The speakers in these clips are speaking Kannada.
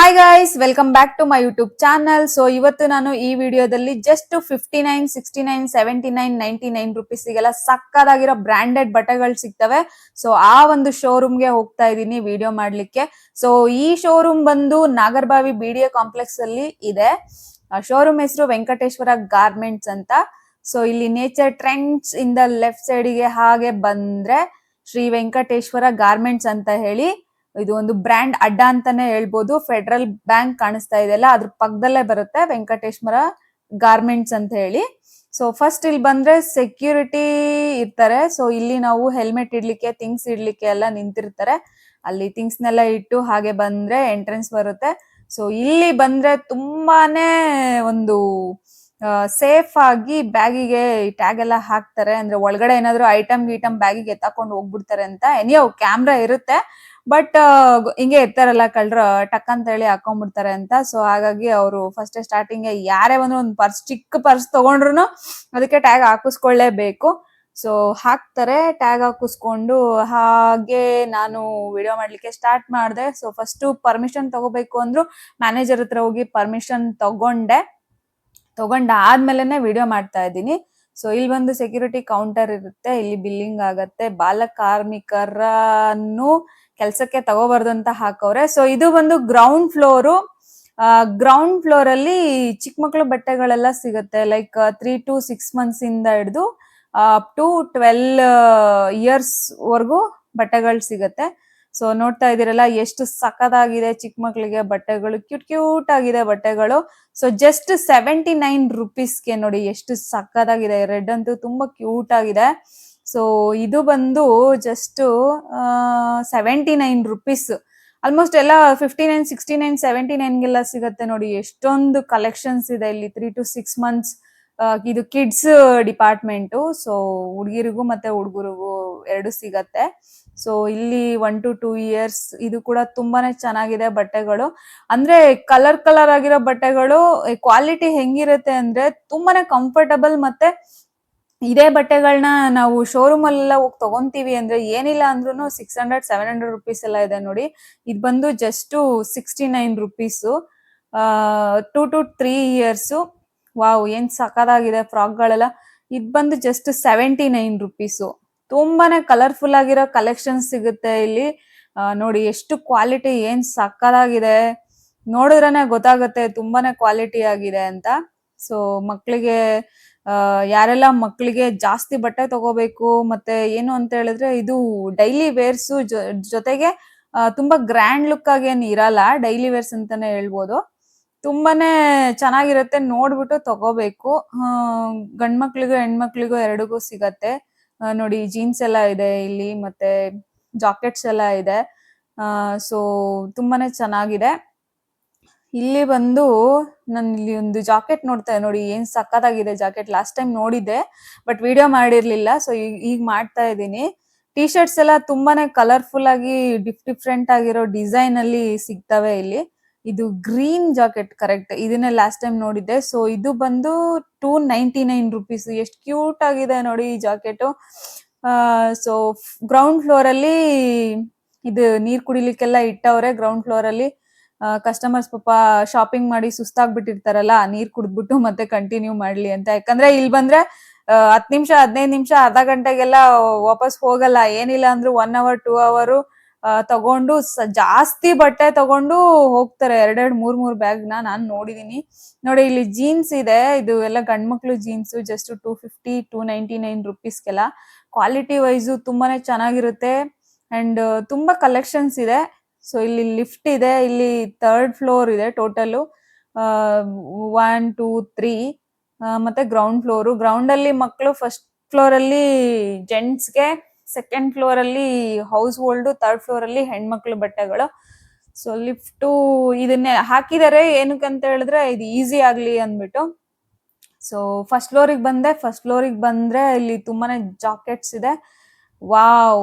Hi guys welcome back to my YouTube channel so ಇವತ್ತು ನಾನು ಈ ವಿಡಿಯೋದಲ್ಲಿ just fifty nine sixty nine seventy nine ninety nine ರುಪೀಸ್ಗೆಲ್ಲ ಸಕ್ಕದಾಗಿರೋ ಬ್ರಾಂಡೆಡ್ ಬಟ್ಟೆಗಳು ಸಿಗ್ತವೆ. ಸೊ ಆ ಒಂದು ಶೋರೂಮ್ಗೆ ಹೋಗ್ತಾ ಇದ್ದೀನಿ ವಿಡಿಯೋ ಮಾಡ್ಲಿಕ್ಕೆ. ಸೊ ಈ ಶೋರೂಮ್ ಬಂದು Nagarbhavi B D A complex ಅಲ್ಲಿ ಇದೆ. ಶೋರೂಮ್ ಹೆಸರು ವೆಂಕಟೇಶ್ವರ ಗಾರ್ಮೆಂಟ್ಸ್ ಅಂತ. ಸೊ ಇಲ್ಲಿ ನೇಚರ್ ಟ್ರೆಂಡ್ಸ್ ಇಂದ ಲೆಫ್ಟ್ ಸೈಡಿಗೆ ಹಾಗೆ ಬಂದ್ರೆ ಶ್ರೀ ವೆಂಕಟೇಶ್ವರ ಗಾರ್ಮೆಂಟ್ಸ್ ಅಂತ ಹೇಳಿ. ಇದು ಒಂದು ಬ್ರ್ಯಾಂಡ್ ಅಡ್ಡ ಅಂತಾನೆ ಹೇಳ್ಬೋದು. ಫೆಡರಲ್ ಬ್ಯಾಂಕ್ ಕಾಣಿಸ್ತಾ ಇದೆಯಲ್ಲ ಅದ್ರ ಪಕ್ಕದಲ್ಲೇ ಬರುತ್ತೆ ವೆಂಕಟೇಶ್ವರ ಗಾರ್ಮೆಂಟ್ಸ್ ಅಂತ ಹೇಳಿ. ಸೊ ಫಸ್ಟ್ ಇಲ್ಲಿ ಬಂದ್ರೆ ಸೆಕ್ಯೂರಿಟಿ ಇರ್ತಾರೆ. ಸೊ ಇಲ್ಲಿ ನಾವು ಹೆಲ್ಮೆಟ್ ಇಡ್ಲಿಕ್ಕೆ ಥಿಂಗ್ಸ್ ಇಡ್ಲಿಕ್ಕೆ ಎಲ್ಲ ನಿಂತಿರ್ತಾರೆ. ಅಲ್ಲಿ ಥಿಂಗ್ಸ್ ನೆಲ್ಲ ಇಟ್ಟು ಹಾಗೆ ಬಂದ್ರೆ ಎಂಟ್ರೆನ್ಸ್ ಬರುತ್ತೆ. ಸೊ ಇಲ್ಲಿ ಬಂದ್ರೆ ತುಂಬಾನೇ ಒಂದು ಸೇಫ್ ಆಗಿ ಬ್ಯಾಗಿಗೆ ಟ್ಯಾಗ್ ಎಲ್ಲ ಹಾಕ್ತಾರೆ. ಅಂದ್ರೆ ಒಳಗಡೆ ಏನಾದ್ರು ಐಟಮ್ ಗೀಟಮ್ ಬ್ಯಾಗಿಗೆ ಎತ್ತಾಕೊಂಡು ಹೋಗ್ಬಿಡ್ತಾರೆ ಅಂತ ಎನಿಯೋ ಕ್ಯಾಮ್ರಾ ಇರುತ್ತೆ. ಬಟ್ ಹಿಂಗೆ ಇರ್ತಾರಲ್ಲ ಕಳ್ರ ಟಕ್ ಅಂತ ಹೇಳಿ ಹಾಕೊಂಡ್ಬಿಡ್ತಾರೆ ಅಂತ. ಸೊ ಹಾಗಾಗಿ ಅವರು ಫಸ್ಟ್ ಸ್ಟಾರ್ಟಿಂಗ್ ಯಾರೇ ಬಂದ್ರು ಒಂದು ಪರ್ಸ್ ಚಿಕ್ಕ ಪರ್ಸ್ ತಗೊಂಡ್ರು ಅದಕ್ಕೆ ಟ್ಯಾಗ್ ಹಾಕಿಸ್ಕೊಳ್ಳೇಬೇಕು. ಸೊ ಹಾಕ್ತಾರೆ ಟ್ಯಾಗ್ ಹಾಕಿಸ್ಕೊಂಡು ಹಾಗೆ ನಾನು ವಿಡಿಯೋ ಮಾಡ್ಲಿಕ್ಕೆ ಸ್ಟಾರ್ಟ್ ಮಾಡಿದೆ. ಸೊ ಫಸ್ಟ್ ಪರ್ಮಿಷನ್ ತಗೋಬೇಕು ಅಂದ್ರು ಮ್ಯಾನೇಜರ್ ಹತ್ರ ಹೋಗಿ ಪರ್ಮಿಷನ್ ತಗೊಂಡೆ. ತಗೊಂಡ ಆದ್ಮೇಲೆನೆ ವಿಡಿಯೋ ಮಾಡ್ತಾ ಇದ್ದೀನಿ. ಸೊ ಇಲ್ಲಿ ಬಂದು ಸೆಕ್ಯೂರಿಟಿ ಕೌಂಟರ್ ಇರುತ್ತೆ. ಇಲ್ಲಿ ಬಿಲ್ಲಿಂಗ್ ಆಗತ್ತೆ. ಬಾಲ ಕಾರ್ಮಿಕರನ್ನು ಕೆಲಸಕ್ಕೆ ತಗೋಬಾರ್ದು ಅಂತ ಹಾಕವ್ರೆ ಸೊ ಇದು ಬಂದು ಗ್ರೌಂಡ್ ಫ್ಲೋರು ಗ್ರೌಂಡ್ ಫ್ಲೋರ್ ಅಲ್ಲಿ ಚಿಕ್ಕ ಮಕ್ಳು ಬಟ್ಟೆಗಳೆಲ್ಲ ಸಿಗುತ್ತೆ. Like three to six months ಇಂದ ಹಿಡಿದು ಅಪ್ ಟು ಟ್ವೆಲ್ ಇಯರ್ಸ್ ವರೆಗೂ ಬಟ್ಟೆಗಳು ಸಿಗುತ್ತೆ. ಸೊ ನೋಡ್ತಾ ಇದೀರಲ್ಲ ಎಷ್ಟು ಸಖತ್ತಾಗಿದೆ ಚಿಕ್ಕ ಮಕ್ಕಳಿಗೆ ಬಟ್ಟೆಗಳು. ಕ್ಯೂಟ್ ಕ್ಯೂಟ್ ಆಗಿದೆ ಬಟ್ಟೆಗಳು. ಸೊ ಜಸ್ಟ್ ಸೆವೆಂಟಿ ನೈನ್ ರುಪೀಸ್ಗೆ ನೋಡಿ ಎಷ್ಟು ಸಖತ್ತಾಗಿದೆ. ರೆಡ್ ಅಂತೂ ತುಂಬಾ ಕ್ಯೂಟ್ ಆಗಿದೆ. ಸೊ ಇದು ಬಂದು just seventy nine rupees almost ಎಲ್ಲ fifty nine sixty nine seventy ನೈನ್ಗೆಲ್ಲ ಸಿಗುತ್ತೆ ನೋಡಿ. ಎಷ್ಟೊಂದು ಕಲೆಕ್ಷನ್ಸ್ ಇದೆ ಇಲ್ಲಿ. ತ್ರೀ ಟು ಸಿಕ್ಸ್ ಮಂತ್ಸ್ ಇದು ಕಿಡ್ಸ್ ಡಿಪಾರ್ಟ್ಮೆಂಟ್ ಸೊ ಹುಡುಗಿರಿಗೂ ಮತ್ತೆ ಹುಡುಗರಿಗೂ ಎರಡು ಸಿಗತ್ತೆ. ಸೊ ಇಲ್ಲಿ ಒನ್ ಟು ಟೂ ಇಯರ್ಸ್ ಇದು ಕೂಡ ತುಂಬಾನೇ ಚೆನ್ನಾಗಿದೆ ಬಟ್ಟೆಗಳು. ಅಂದ್ರೆ ಕಲರ್ ಕಲರ್ ಆಗಿರೋ ಬಟ್ಟೆಗಳು ಕ್ವಾಲಿಟಿ ಹೆಂಗಿರುತ್ತೆ ಅಂದ್ರೆ ತುಂಬಾನೇ ಕಂಫರ್ಟಬಲ್ ಮತ್ತೆ ಇದೇ ಬಟ್ಟೆಗಳನ್ನ ನಾವು ಶೋರೂಮ್ ಅಲ್ಲೆಲ್ಲ ಹೋಗಿ ತಗೊಂತೀವಿ ಅಂದ್ರೆ ಏನಿಲ್ಲ ಅಂದ್ರೂ six hundred seven hundred rupees ಎಲ್ಲ ಇದೆ ನೋಡಿ. ಇದು ಬಂದು just sixty nine rupees two to three years wow, ಏನ್ ಸಖತ್ತಾಗಿದೆ ಫ್ರಾಕ್ಗಳೆಲ್ಲ. ಇದು ಬಂದು ಜಸ್ಟ್ ಸೆವೆಂಟಿ ನೈನ್ ರುಪೀಸು ತುಂಬಾನೇ ಕಲರ್ಫುಲ್ ಆಗಿರೋ ಕಲೆಕ್ಷನ್ ಸಿಗುತ್ತೆ ಇಲ್ಲಿ. ನೋಡಿ, ಎಷ್ಟು ಕ್ವಾಲಿಟಿ ಏನ್ ಸಕ್ಕದಾಗಿದೆ ನೋಡಿದ್ರೇನೆ ಗೊತ್ತಾಗುತ್ತೆ, ತುಂಬಾನೇ ಕ್ವಾಲಿಟಿ ಆಗಿದೆ ಅಂತ. ಸೊ ಮಕ್ಕಳಿಗೆ ಯಾರೆಲ್ಲ ಮಕ್ಕಳಿಗೆ ಜಾಸ್ತಿ ಬಟ್ಟೆ ತಗೋಬೇಕು ಮತ್ತೆ ಏನು ಅಂತ ಹೇಳಿದ್ರೆ ಇದು ಡೈಲಿ ವೇರ್ಸು ಜೊತೆಗೆ ತುಂಬಾ ಗ್ರ್ಯಾಂಡ್ ಲುಕ್ ಆಗಿ ಏನು ಇರಲ್ಲ ಡೈಲಿ ವೇರ್ಸ್ ಅಂತಾನೆ ಹೇಳ್ಬೋದು. ತುಂಬಾನೇ ಚೆನ್ನಾಗಿರುತ್ತೆ, ನೋಡ್ಬಿಟ್ಟು ತಗೋಬೇಕು. ಗಂಡ್ ಮಕ್ಳಿಗೂ ಹೆಣ್ಮಕ್ಳಿಗೂ ಎರಡಿಗೂ ಸಿಗತ್ತೆ. ನೋಡಿ ಜೀನ್ಸ್ ಎಲ್ಲ ಇದೆ ಇಲ್ಲಿ, ಮತ್ತೆ ಜಾಕೆಟ್ಸ್ ಎಲ್ಲ ಇದೆ. ಸೊ ತುಂಬಾನೇ ಚೆನ್ನಾಗಿದೆ. ಇಲ್ಲಿ ಬಂದು ನಾನು ಇಲ್ಲಿ ಒಂದು ಜಾಕೆಟ್ ನೋಡ್ತಾ ನೋಡಿ, ಏನ್ ಸಕ್ಕತ್ತಾಗಿದೆ ಜಾಕೆಟ್. ಲಾಸ್ಟ್ ಟೈಮ್ ನೋಡಿದ್ದೆ ಬಟ್ ವಿಡಿಯೋ ಮಾಡಿರ್ಲಿಲ್ಲ. ಸೊ ಈಗ ಮಾಡ್ತಾ ಇದ್ದೀನಿ. ಟಿ ಶರ್ಟ್ಸ್ ಎಲ್ಲ ತುಂಬಾನೇ ಕಲರ್ಫುಲ್ ಆಗಿ ಡಿಫ್ ಡಿಫ್ರೆಂಟ್ ಆಗಿರೋ ಡಿಸೈನ್ ಅಲ್ಲಿ ಸಿಗ್ತವೆ ಇಲ್ಲಿ. ಇದು ಗ್ರೀನ್ ಜಾಕೆಟ್ ಕರೆಕ್ಟ್ ಇದನ್ನೇ ಲಾಸ್ಟ್ ಟೈಮ್ ನೋಡಿದ್ದೆ. ಸೊ ಇದು ಬಂದು ಟೂ ನೈಂಟಿ ನೈನ್ ರುಪೀಸ್ ಎಷ್ಟು ಕ್ಯೂಟ್ ಆಗಿದೆ ನೋಡಿ ಈ ಜಾಕೆಟ್. ಸೊ ಗ್ರೌಂಡ್ ಫ್ಲೋರ್ ಅಲ್ಲಿ ಇದು ನೀರ್ ಕುಡಿಲಿಕ್ಕೆಲ್ಲ ಇಟ್ಟವ್ರೆ ಗ್ರೌಂಡ್ ಫ್ಲೋರ್ ಅಲ್ಲಿ. ಕಸ್ಟಮರ್ಸ್ ಪಾಪ ಶಾಪಿಂಗ್ ಮಾಡಿ ಸುಸ್ತಾಗ್ಬಿಟ್ಟಿರ್ತಾರಲ್ಲ, ನೀರ್ ಕುಡ್ದ್ಬಿಟ್ಟು ಮತ್ತೆ ಕಂಟಿನ್ಯೂ ಮಾಡ್ಲಿ ಅಂತ. ಯಾಕಂದ್ರೆ ಇಲ್ಲಿ ಬಂದ್ರೆ ಹತ್ ನಿಮಿಷ, ಹದಿನೈದು ನಿಮಿಷ, ಅರ್ಧ ಗಂಟೆಗೆಲ್ಲ ವಾಪಸ್ ಹೋಗಲ್ಲ. ಏನಿಲ್ಲ ಅಂದ್ರೆ ಒನ್ ಅವರ್ ಟೂ ಅವರ್ ತಗೊಂಡು ಜಾಸ್ತಿ ಬಟ್ಟೆ ತಗೊಂಡು ಹೋಗ್ತಾರೆ. ಎರಡೆರಡು, ಮೂರ್ ಮೂರ್ ಬ್ಯಾಗ್ನ ನಾನು ನೋಡಿದೀನಿ. ನೋಡಿ, ಇಲ್ಲಿ ಜೀನ್ಸ್ ಇದೆ. ಇದು ಎಲ್ಲ ಗಂಡ್ಮಕ್ಳು jeans just two fifty two ninety nine ರುಪೀಸ್ಗೆಲ್ಲ quality wise ತುಂಬಾನೇ ಚೆನ್ನಾಗಿರುತ್ತೆ. ಅಂಡ್ ತುಂಬಾ ಕಲೆಕ್ಷನ್ಸ್ ಇದೆ. ಸೊ ಇಲ್ಲಿ ಲಿಫ್ಟ್ ಇದೆ, ಇಲ್ಲಿ ಥರ್ಡ್ ಫ್ಲೋರ್ ಇದೆ ಟೋಟಲ್ ಒನ್ ಟೂ ತ್ರೀ ಮತ್ತೆ ಗ್ರೌಂಡ್ ಫ್ಲೋರ್ ಗ್ರೌಂಡ್ ಅಲ್ಲಿ ಮಕ್ಕಳು ಫಸ್ಟ್ ಫ್ಲೋರ್ ಅಲ್ಲಿ ಜೆಂಟ್ಸ್ಗೆ ಸೆಕೆಂಡ್ ಫ್ಲೋರ್ ಅಲ್ಲಿ ಹೌಸ್ ಹೋಲ್ಡ್ ಥರ್ಡ್ ಫ್ಲೋರ್ ಅಲ್ಲಿ ಹೆಣ್ಮಕ್ಳು ಬಟ್ಟೆಗಳು. ಸೊ ಲಿಫ್ಟು ಇದನ್ನೇ ಹಾಕಿದ್ದಾರೆ ಏನಕ್ಕೆ ಅಂತ ಹೇಳಿದ್ರೆ, ಇದು ಈಸಿ ಆಗ್ಲಿ ಅಂದ್ಬಿಟ್ಟು. ಸೊ ಫಸ್ಟ್ ಫ್ಲೋರಿಗೆ ಬಂದೆ. ಫಸ್ಟ್ ಫ್ಲೋರಿಗೆ ಬಂದ್ರೆ ಇಲ್ಲಿ ತುಂಬಾನೇ ಜಾಕೆಟ್ಸ್ ಇದೆ. ವಾವ್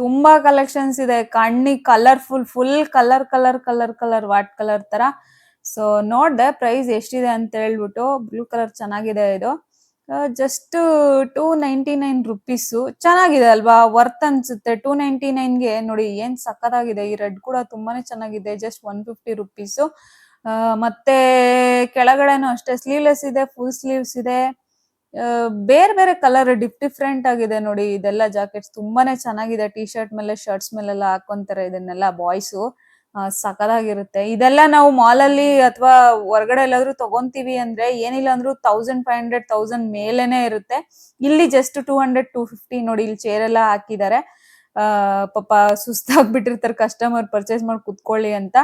ತುಂಬಾ ಕಲೆಕ್ಷನ್ಸ್ ಇದೆ. ಕಣ್ಣಿಗೆ colourful full colour colour colour colour what colour ತರ. ಸೊ ನೋಡ್ದೆ ಪ್ರೈಸ್ ಎಷ್ಟಿದೆ ಅಂತ ಹೇಳ್ಬಿಟ್ಟು ಬ್ಲೂ ಕಲರ್ ಚೆನ್ನಾಗಿದೆ ಇದು. Just two ninety nine rupees ಚೆನ್ನಾಗಿದೆ ಅಲ್ವಾ? ವರ್ತ್ ಅನ್ಸುತ್ತೆ. ಟೂ ನೈಂಟಿ ನೈನ್ಗೆ ನೋಡಿ ಏನ್ ಸಕ್ಕತ್ತಾಗಿದೆ ಈ ರೆಡ್ ಕೂಡ ತುಂಬಾನೇ ಚೆನ್ನಾಗಿದೆ. ಜಸ್ಟ್ ಒನ್ ಫಿಫ್ಟಿ ರುಪೀಸು ಮತ್ತೆ ಕೆಳಗಡೆನು ಅಷ್ಟೇ. ಸ್ಲೀವ್ಲೆಸ್ ಇದೆ ಫುಲ್ ಸ್ಲೀವ್ಸ್ ಇದೆ. ಬೇರೆ ಬೇರೆ ಕಲರ್ ಡಿಫ್ ಡಿಫ್ರೆಂಟ್ ಆಗಿದೆ ನೋಡಿ. ಇದೆಲ್ಲ ಜಾಕೆಟ್ಸ್ ತುಂಬಾನೇ ಚೆನ್ನಾಗಿದೆ. ಟಿ ಶರ್ಟ್ ಮೇಲೆ ಶರ್ಟ್ಸ್ ಮೇಲೆಲ್ಲ ಹಾಕೊಂತಾರೆ ಇದನ್ನೆಲ್ಲ ಬಾಯ್ಸ್ ಸಕದಾಗಿರುತ್ತೆ ಇದೆಲ್ಲ ನಾವು ಮಾಲ್ ಅಲ್ಲಿ ಅಥವಾ ಹೊರಗಡೆ ಎಲ್ಲಾದ್ರೂ ತಗೊಂತೀವಿ ಅಂದ್ರೆ ಏನಿಲ್ಲ ಅಂದ್ರೂ ತೌಸಂಡ್ ಫೈವ್ ಹಂಡ್ರೆಡ್ ತೌಸಂಡ್ ಮೇಲೇನೆ ಇರುತ್ತೆ. ಇಲ್ಲಿ just two hundred two fifty ನೋಡಿ ಇಲ್ಲಿ ಚೇರ್ ಎಲ್ಲ ಹಾಕಿದ್ದಾರೆ. ಪಾಪ ಸುಸ್ತಾಗ್ಬಿಟ್ಟಿರ್ತಾರೆ. ಕಸ್ಟಮರ್ ಪರ್ಚೇಸ್ ಮಾಡಿ ಕುತ್ಕೊಳ್ಳಿ ಅಂತ.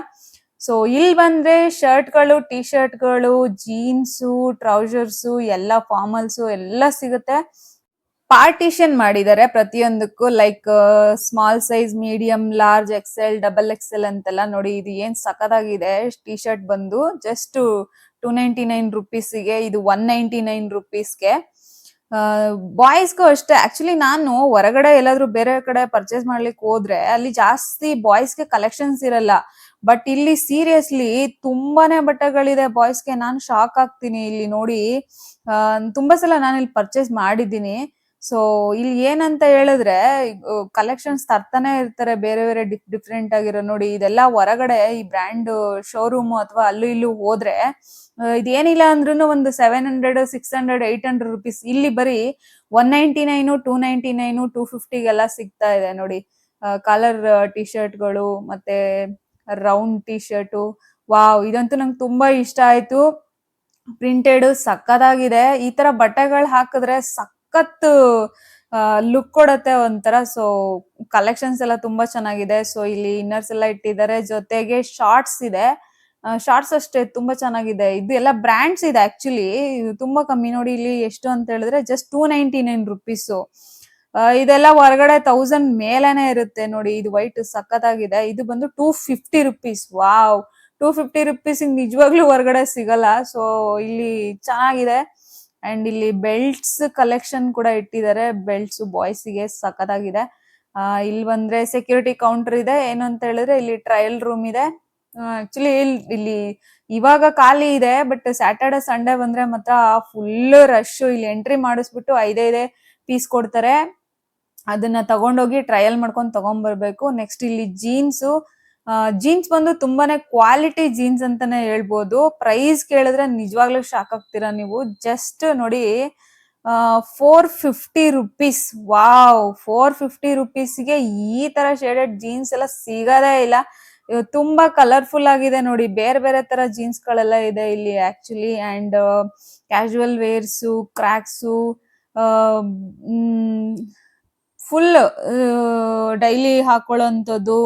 ಸೊ ಇಲ್ಲಿ ಬಂದ್ರೆ ಶರ್ಟ್ಗಳು ಟಿ ಶರ್ಟ್ಗಳು ಜೀನ್ಸು ಟ್ರೌಸರ್ಸು ಎಲ್ಲ ಫಾರ್ಮಲ್ಸು ಎಲ್ಲ ಸಿಗುತ್ತೆ. ಪಾರ್ಟಿಷನ್ ಮಾಡಿದ್ದಾರೆ ಪ್ರತಿಯೊಂದಕ್ಕೂ like small size medium large XL double XL ಅಂತೆಲ್ಲ ನೋಡಿ, ಇದು ಏನ್ ಸಖತ್ತಾಗಿದೆ. ಟಿ ಶರ್ಟ್ ಬಂದು ಜಸ್ಟ್ ಟೂ ನೈಂಟಿ ನೈನ್ ರುಪೀಸ್ಗೆ ಇದು ಒನ್ ನೈಂಟಿ ನೈನ್ ರುಪೀಸ್ಗೆ ಬಾಯ್ಸ್ಗೂ ಅಷ್ಟೇ. ಆಕ್ಚುಲಿ ನಾನು ಹೊರಗಡೆ ಎಲ್ಲಾದ್ರೂ ಬೇರೆ ಕಡೆ ಪರ್ಚೇಸ್ ಮಾಡ್ಲಿಕ್ಕೆ ಹೋದ್ರೆ ಅಲ್ಲಿ ಜಾಸ್ತಿ ಬಾಯ್ಸ್ಗೆ ಕಲೆಕ್ಷನ್ಸ್ ಇರಲ್ಲ. ಬಟ್ ಇಲ್ಲಿ ಸೀರಿಯಸ್ಲಿ ತುಂಬಾನೇ ಬಟ್ಟೆಗಳಿದೆ ಬಾಯ್ಸ್ಗೆ ನಾನು ಶಾಕ್ ಆಗ್ತೀನಿ ಇಲ್ಲಿ ನೋಡಿ. ತುಂಬಾ ಸಲ ನಾನು ಇಲ್ಲಿ ಪರ್ಚೇಸ್ ಮಾಡಿದ್ದೀನಿ. ಸೊ ಇಲ್ಲಿ ಏನಂತ ಹೇಳಿದ್ರೆ ಕಲೆಕ್ಷನ್ಸ್ ತರ್ತಾನೆ ಇರ್ತಾರೆ ಬೇರೆ ಬೇರೆ ಡಿಫ್ರೆಂಟ್ ಆಗಿರೋ ನೋಡಿ, ಇದೆಲ್ಲ ಹೊರಗಡೆ ಈ ಬ್ರ್ಯಾಂಡ್ ಶೋರೂಮ್ ಅಥವಾ ಅಲ್ಲೂ ಇಲ್ಲೂ ಹೋದ್ರೆ ಇದೇನಿಲ್ಲ ಅಂದ್ರೂ ಒಂದು seven hundred six hundred eight hundred rupees ಇಲ್ಲಿ ಬರೀ one ninety nine two ninety nine two ಫಿಫ್ಟಿಗೆಲ್ಲ ಸಿಗ್ತಾ ಇದೆ ನೋಡಿ. ಕಲರ್ ಟಿ ಶರ್ಟ್ಗಳು ಮತ್ತೆ ರೌಂಡ್ ಟಿ ಶರ್ಟು ವಾವ್, ಇದಂತೂ ನಂಗೆ ತುಂಬಾ ಇಷ್ಟ ಆಯ್ತು. ಪ್ರಿಂಟೆಡ್ ಸಕ್ಕದಾಗಿದೆ ಈ ತರ ಬಟ್ಟೆಗಳು ಹಾಕಿದ್ರೆ ಸಖತ್ ಲುಕ್ ಕೊಡತ್ತೆ ಒಂಥರ. ಸೊ ಕಲೆಕ್ಷನ್ಸ್ ಎಲ್ಲ ತುಂಬಾ ಚೆನ್ನಾಗಿದೆ. ಸೊ ಇಲ್ಲಿ ಇನ್ನರ್ಸ್ ಎಲ್ಲ ಇಟ್ಟಿದ್ದಾರೆ. ಜೊತೆಗೆ ಶಾರ್ಟ್ಸ್ ಇದೆ. ಶಾರ್ಟ್ಸ್ ಅಷ್ಟೇ ತುಂಬಾ ಚೆನ್ನಾಗಿದೆ. ಇದು ಎಲ್ಲ ಬ್ರ್ಯಾಂಡ್ಸ್ ಇದೆ ಆಕ್ಚುಲಿ ತುಂಬಾ ಕಮ್ಮಿ. ನೋಡಿ ಇಲ್ಲಿ ಎಷ್ಟು ಅಂತ ಹೇಳಿದ್ರೆ just two ninety nine rupees ಇದೆಲ್ಲ ಹೊರಗಡೆ ತೌಸಂಡ್ ಮೇಲೇನೆ ಇರುತ್ತೆ. ನೋಡಿ, ಇದು ವೈಟ್ ಸಖತ್ತಾಗಿದೆ. ಇದು ಬಂದು two fifty rupees wow two fifty rupees ನಿಜವಾಗ್ಲೂ ಹೊರಗಡೆ ಸಿಗಲ್ಲ. ಸೊ ಇಲ್ಲಿ ಚೆನ್ನಾಗಿದೆ. ಅಂಡ್ ಇಲ್ಲಿ ಬೆಲ್ಟ್ಸ್ ಕಲೆಕ್ಷನ್ ಕೂಡ ಇಟ್ಟಿದ್ದಾರೆ. ಬೆಲ್ಟ್ಸ್ ಬಾಯ್ಸಿಗೆ ಸಖತ್ತಾಗಿದೆ. ಇಲ್ಲಿ ಬಂದ್ರೆ ಸೆಕ್ಯೂರಿಟಿ ಕೌಂಟರ್ ಇದೆ. ಏನು ಅಂತ ಹೇಳಿದ್ರೆ ಇಲ್ಲಿ ಟ್ರಯಲ್ ರೂಮ್ ಇದೆ. ಆಕ್ಚುಲಿ ಇಲ್ಲಿ ಇವಾಗ ಖಾಲಿ ಇದೆ ಬಟ್ ಸ್ಯಾಟರ್ಡೆ ಸಂಡೇ ಬಂದ್ರೆ ಮಾತ್ರ ಫುಲ್ ರಶ್ ಇಲ್ಲಿ ಎಂಟ್ರಿ ಮಾಡಿಸ್ಬಿಟ್ಟು ಐದೈದೇ ಪೀಸ್ ಕೊಡ್ತಾರೆ. ಅದನ್ನ ತಗೊಂಡೋಗಿ ಟ್ರಯಲ್ ಮಾಡ್ಕೊಂಡು ತಗೊಂಡ್ ಬರ್ಬೇಕು ನೆಕ್ಸ್ಟ್ ಇಲ್ಲಿ ಜೀನ್ಸ್ ಜೀನ್ಸ್ ಬಂದು ತುಂಬಾನೇ ಕ್ವಾಲಿಟಿ ಜೀನ್ಸ್ ಅಂತಾನೆ ಹೇಳ್ಬೋದು. ಪ್ರೈಸ್ ಕೇಳಿದ್ರೆ ನಿಜವಾಗ್ಲೂ ಶಾಕ್ ಆಗ್ತೀರಾ ನೀವು? ಜಸ್ಟ್ ನೋಡಿ four fifty rupees wow four fifty ರುಪೀಸ್ಗೆ ಈ ತರ ಶೇಡೆಡ್ ಜೀನ್ಸ್ ಎಲ್ಲ ಸಿಗೋದೇ ಇಲ್ಲ. ತುಂಬಾ ಕಲರ್ಫುಲ್ ಆಗಿದೆ ನೋಡಿ. ಬೇರೆ ಬೇರೆ ತರ ಜೀನ್ಸ್ ಗಳೆಲ್ಲ ಇದೆ ಇಲ್ಲಿ actually and casual wears crocs full daily ಹಾಕೊಳ್ಳೋಂಥದ್ದು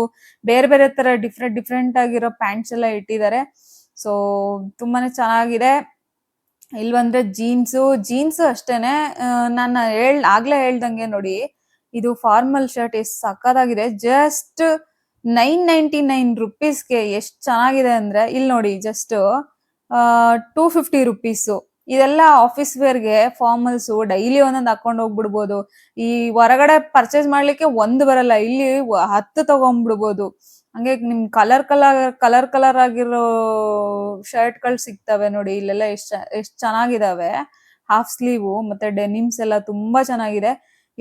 ಬೇರೆ ಬೇರೆ ತರ ಡಿಫ್ರೆಂಟ್ ಡಿಫ್ರೆಂಟ್ ಆಗಿರೋ ಪ್ಯಾಂಟ್ಸ್ ಎಲ್ಲ ಇಟ್ಟಿದ್ದಾರೆ. ಸೊ ತುಂಬಾನೇ ಚೆನ್ನಾಗಿದೆ. ಇಲ್ ಬಂದ್ರೆ ಜೀನ್ಸು ಜೀನ್ಸ್ ಅಷ್ಟೇನೆ ನಾನು ಹೇಳ್, ಆಗ್ಲೇ ಹೇಳ್ದಂಗೆ ನೋಡಿ, ಇದು ಫಾರ್ಮಲ್ ಶರ್ಟ್ ಎಷ್ಟು ಸಕ್ಕತ್ತಾಗಿದೆ ಜಸ್ಟ್ ನೈನ್ ನೈಂಟಿ ನೈನ್ ರುಪೀಸ್ಗೆ ಎಷ್ಟು ಚೆನ್ನಾಗಿದೆ ಅಂದ್ರೆ, ಇಲ್ಲಿ ನೋಡಿ ಜಸ್ಟ್ ಟೂ ಫಿಫ್ಟಿ ರುಪೀಸು ಇದೆಲ್ಲ ಆಫೀಸ್ ವೇರ್ಗೆ ಫಾರ್ಮಲ್ಸ್ ಡೈಲಿ ಒಂದೊಂದು ಹಾಕೊಂಡು ಹೋಗ್ಬಿಡ್ಬೋದು. ಈ ಹೊರಗಡೆ ಪರ್ಚೇಸ್ ಮಾಡ್ಲಿಕ್ಕೆ ಒಂದ್ ಬರಲ್ಲ, ಇಲ್ಲಿ ಹತ್ತು ತಗೊಂಡ್ಬಿಡ್ಬೋದು ಹಂಗೆ ನಿಮ್ ಕಲರ್ ಕಲರ್ ಕಲರ್ ಕಲರ್ ಆಗಿರೋ ಶರ್ಟ್ಗಳು ಸಿಗ್ತವೆ ನೋಡಿ, ಇಲ್ಲೆಲ್ಲ ಎಷ್ಟ್ ಎಷ್ಟ್ ಚೆನ್ನಾಗಿದಾವೆ. ಹಾಫ್ ಸ್ಲೀವ್ ಮತ್ತೆ ಡೆನಿಮ್ಸ್ ಎಲ್ಲ ತುಂಬಾ ಚೆನ್ನಾಗಿದೆ.